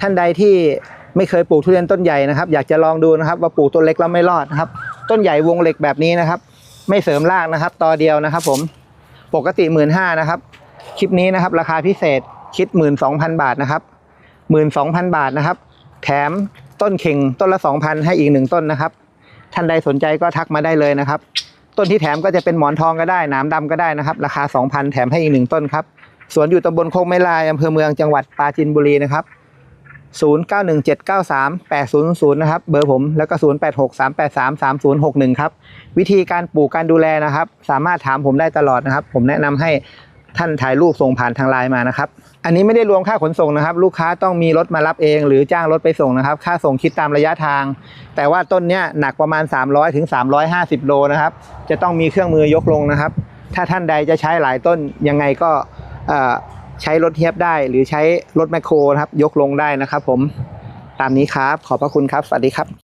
ท่านใดที่ไม่เคยปลูกทุเรียนต้นใหญ่นะครับ อยากจะลองดูนะครับว่าปลูกต้นเล็กแล้วไม่รอดนะครับ ต้นใหญ่วงเหล็กแบบนี้นะครับ ไม่เสริมรากนะครับ ต่อเดียวนะครับ ผมปกติหมื่นห้านะครับ คลิปนี้นะครับ ราคาพิเศษคิดหมื่นสองพันบาทนะครับหมื่นสองพันบาทนะครับ แถมต้นเข่งต้นละสองพันให้อีกหนึ่งต้นนะครับ ท่านใดสนใจก็ทักมาได้เลยนะครับ ต้นที่แถมก็จะเป็นหมอนทองก็ได้หนามดำก็ได้นะครับ ราคา2,000แถมให้อีกหนึ่งต้นครับสวนอยู่ตำบลโคกไม้ลายอำเภอเมืองจังหวัดปราจีนบุรีนะครับ 0917938000 นะครับ เบอร์ผมแล้วก็ 0863833061 ครับ วิธีการปลูกการดูแลนะครับ สามารถถามผมได้ตลอดนะครับ ผมแนะนำให้ท่านถ่ายรูปส่งผ่านทางไลน์มานะครับ อันนี้ไม่ได้รวมค่าขนส่งนะครับ ลูกค้าต้องมีรถมารับเอง หรือจ้างรถไปส่งนะครับ ค่าส่งคิดตามระยะทาง แต่ว่าต้นเนี้ยหนักประมาณ 300ถึง350 โลนะครับ จะต้องมีเครื่องมือยกลงนะครับ ถ้าท่านใดจะใช้หลายต้นยังไงก็ ใช้รถเทียบได้หรือใช้รถแมคโครนะครับ ยกลงได้นะครับผมตามนี้ครับ ขอบพระคุณครับ สวัสดีครับ